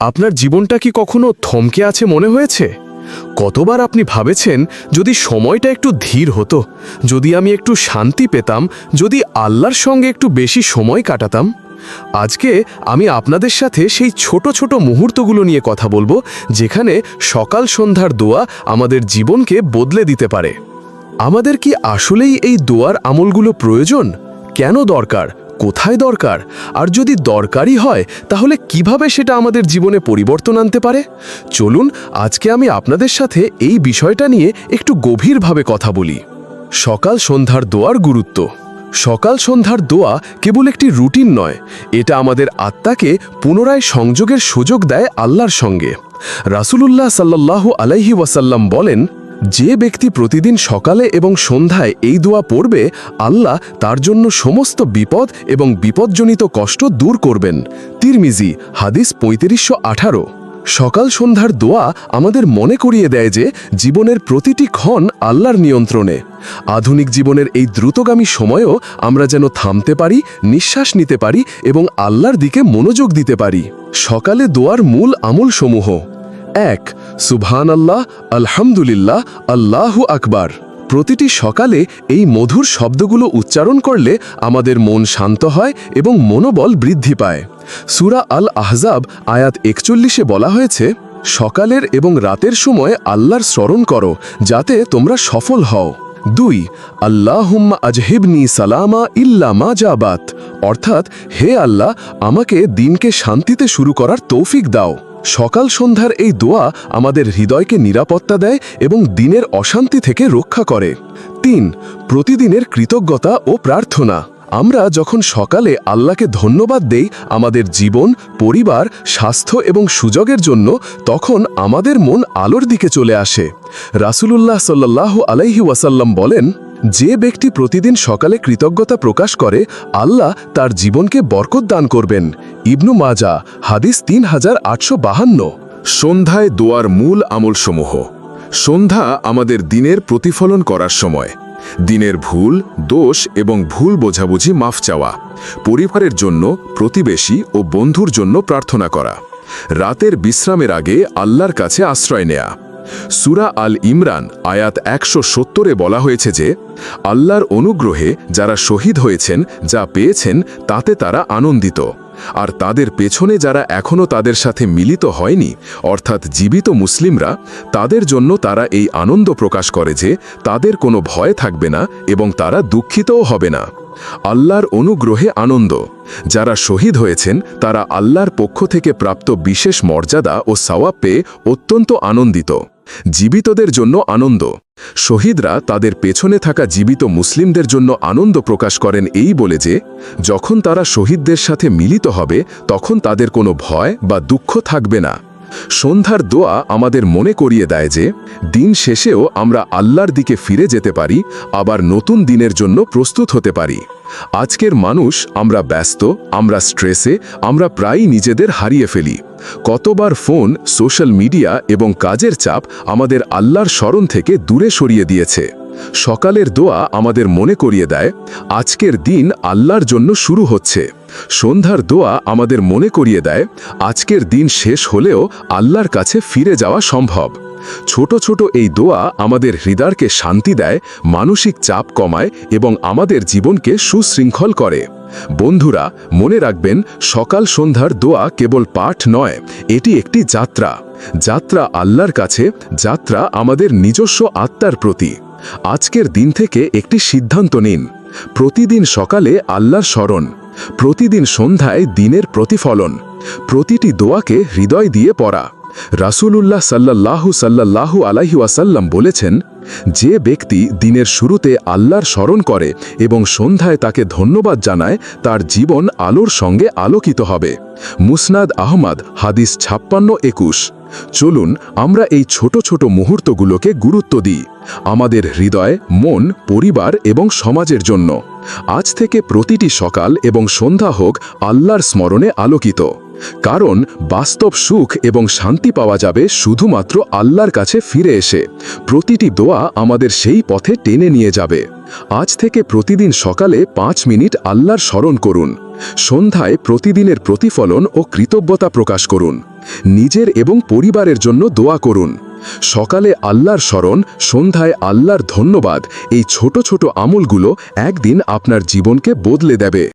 আপনার জীবনটা কি কখনো থমকে আছে মনে হয়েছে? কতবার আপনি ভাবেছেন যদি সময়টা একটু ধীর হতো, যদি আমি একটু শান্তি পেতাম, যদি আল্লাহর সঙ্গে একটু বেশি সময় কাটাতাম? আজকে আমি আপনাদের সাথে সেই ছোট ছোট মুহূর্তগুলো নিয়ে কথা বলব, যেখানে সকাল সন্ধ্যার দোয়া আমাদের জীবনকে বদলে দিতে পারে। আমাদের কি আসলেই এই দোয়ার আমলগুলো প্রয়োজন? কেন দরকার? কোথায় দরকার? আর যদি দরকারই হয়, তাহলে কীভাবে সেটা আমাদের জীবনে পরিবর্তন আনতে পারে? চলুন, আজকে আমি আপনাদের সাথে এই বিষয়টা নিয়ে একটু গভীরভাবে কথা বলি। সকাল সন্ধ্যার দোয়ার গুরুত্ব। সকাল সন্ধ্যার দোয়া কেবল একটি রুটিন নয়, এটা আমাদের আত্মাকে পুনরায় সংযোগের সুযোগ দেয় আল্লাহর সঙ্গে। রাসূলুল্লাহ সাল্লাল্লাহু আলাইহি ওয়াসাল্লাম বলেন যে ব্যক্তি প্রতিদিন সকালে এবং সন্ধ্যায় এই দোয়া পড়বে, আল্লাহ তার জন্য সমস্ত বিপদ এবং বিপদজনিত কষ্ট দূর করবেন। তিরমিজি, হাদিস পঁয়ত্রিশশো আঠারো। সকাল সন্ধ্যার দোয়া আমাদের মনে করিয়ে দেয় যে, জীবনের প্রতিটি ক্ষণ আল্লাহর নিয়ন্ত্রণে। আধুনিক জীবনের এই দ্রুতগামী সময়েও আমরা যেন থামতে পারি, নিঃশ্বাস নিতে পারি এবং আল্লাহর দিকে মনোযোগ দিতে পারি। সকালে দোয়ার মূল আমলসমূহ। এক সুবহান আল্লাহ আলহামদুলিল্লাহ, আল্লাহু আকবার। প্রতিটি সকালে এই মধুর শব্দগুলো উচ্চারণ করলে আমাদের মন শান্ত হয় এবং মনোবল বৃদ্ধি পায়। সুরা আল আহজাব আয়াত একচল্লিশে বলা হয়েছে, সকালের এবং রাতের সময় আল্লাহর স্মরণ করো, যাতে তোমরা সফল হও। দুই, আল্লাহুম্মা আজহিবনি সালামা ইল্লা মা জাবাত। অর্থাৎ, হে আল্লাহ, আমাকে দিনকে শান্তিতে শুরু করার তৌফিক দাও। সকাল সন্ধ্যার এই দোয়া আমাদের হৃদয়কে নিরাপত্তা দেয় এবং দিনের অশান্তি থেকে রক্ষা করে। তিন, প্রতিদিনের কৃতজ্ঞতা ও প্রার্থনা। আমরা যখন সকালে আল্লাহকে ধন্যবাদ দেই আমাদের জীবন, পরিবার, স্বাস্থ্য এবং সুযোগের জন্য, তখন আমাদের মন আলোর দিকে চলে আসে। রাসূলুল্লাহ সাল্লাহ আলাইহি ওয়াসাল্লাম বলেন যে ব্যক্তি প্রতিদিন সকালে কৃতজ্ঞতা প্রকাশ করে, আল্লাহ তার জীবনকে বরকত দান করবেন। ইবনু মাজা, হাদিস তিন হাজার আটশো বাহান্ন। সন্ধ্যায় দোয়ার মূল আমলসমূহ। সন্ধ্যা আমাদের দিনের প্রতিফলন করার সময়। দিনের ভুল, দোষ এবং ভুল বোঝাবুঝি মাফ চাওয়া। পরিবারের জন্য প্রতিবেশী ও বন্ধুর জন্য প্রার্থনা করা। রাতের বিশ্রামের আগে আল্লাহর কাছে আশ্রয় নেয়া। সুরা আল ইমরান, আয়াত একশো সত্তরে বলা হয়েছে যে, আল্লাহর অনুগ্রহে যারা শহীদ হয়েছেন, যা পেয়েছেন, তাতে তারা আনন্দিত। আর তাদের পেছনে যারা এখনও তাদের সাথে মিলিত হয়নি, অর্থাৎ জীবিত মুসলিমরা, তাদের জন্য তারা এই আনন্দ প্রকাশ করে যে, তাদের কোনো ভয় থাকবে না এবং তারা দুঃখিতও হবে না। আল্লাহর অনুগ্রহে আনন্দ। যারা শহীদ হয়েছেন, তারা আল্লাহর পক্ষ থেকে প্রাপ্ত বিশেষ মর্যাদা ও সাওয়াব পেয়ে অত্যন্ত আনন্দিত। জীবিতদের জন্য আনন্দ। শহীদরা তাদের পেছনে থাকা জীবিত মুসলিমদের জন্য আনন্দ প্রকাশ করেন এই বলে যে, যখন তারা শহীদদের সাথে মিলিত হবে, তখন তাদের কোনো ভয় বা দুঃখ থাকবে না। সন্ধ্যার দোয়া আমাদের মনে করিয়ে দেয় যে, দিন শেষেও আমরা আল্লাহর দিকে ফিরে যেতে পারি, আবার নতুন দিনের জন্য প্রস্তুত হতে পারি। আজকের মানুষ আমরা ব্যস্ত, আমরা স্ট্রেসে আমরা প্রায়ই নিজেদের হারিয়ে ফেলি। কতবার ফোন, সোশ্যাল মিডিয়া এবং কাজের চাপ আমাদের আল্লাহর স্মরণ থেকে দূরে সরিয়ে দিয়েছে। সকালের দোয়া আমাদের মনে করিয়ে দেয়, আজকের দিন আল্লাহর জন্য শুরু হচ্ছে। সন্ধ্যার দোয়া আমাদের মনে করিয়ে দেয়, আজকের দিন শেষ হলেও আল্লাহর কাছে ফিরে যাওয়া সম্ভব। ছোট ছোট এই দোয়া আমাদের হৃদয়কে শান্তি দেয়, মানসিক চাপ কমায় এবং আমাদের জীবনকে সুশৃঙ্খল করে। বন্ধুরা, মনে রাখবেন, সকাল সন্ধ্যার দোয়া কেবল পাঠ নয়, এটি একটি যাত্রা। যাত্রা আল্লাহর কাছে, যাত্রা আমাদের নিজস্ব আত্মার প্রতি। আজকের দিন থেকে একটি সিদ্ধান্ত নিন। প্রতিদিন সকালে আল্লাহর স্মরণ। প্রতিদিন সন্ধ্যায় দিনের প্রতিফলন। প্রতিটি দোয়াকে হৃদয় দিয়ে পড়া। রাসূলুল্লাহ সাল্লাল্লাহু সাল্লাল্লাহু আলাইহি ওয়াসাল্লাম বলেছেন, যে ব্যক্তি দিনের শুরুতে আল্লাহর স্মরণ করে এবং সন্ধ্যায় তাকে ধন্যবাদ জানায়, তার জীবন আলোর সঙ্গে আলোকিত হবে। মুসনাদ আহমদ, হাদিস ছাপ্পান্ন একুশ। চলুন, আমরা এই ছোট ছোট মুহূর্তগুলোকে গুরুত্ব দিই। আমাদের হৃদয়, মন, পরিবার এবং সমাজের জন্য। আজ থেকে প্রতিটি সকাল এবং সন্ধ্যা হোক আল্লাহর স্মরণে আলোকিত। কারণ বাস্তব সুখ এবং শান্তি পাওয়া যাবে শুধুমাত্র আল্লাহর কাছে ফিরে এসে। প্রতিটি দোয়া আমাদের সেই পথে টেনে নিয়ে যাবে। আজ থেকে প্রতিদিন সকালে পাঁচ মিনিট আল্লাহর স্মরণ করুন। সন্ধ্যায় প্রতিদিনের প্রতিফলন ও কৃতজ্ঞতা প্রকাশ করুন। নিজের এবং পরিবারের জন্য দোয়া করুন। সকালে আল্লাহর স্মরণ, সন্ধ্যায় আল্লাহর ধন্যবাদ, এই ছোট ছোট আমলগুলো একদিন আপনার জীবনকে বদলে দেবে।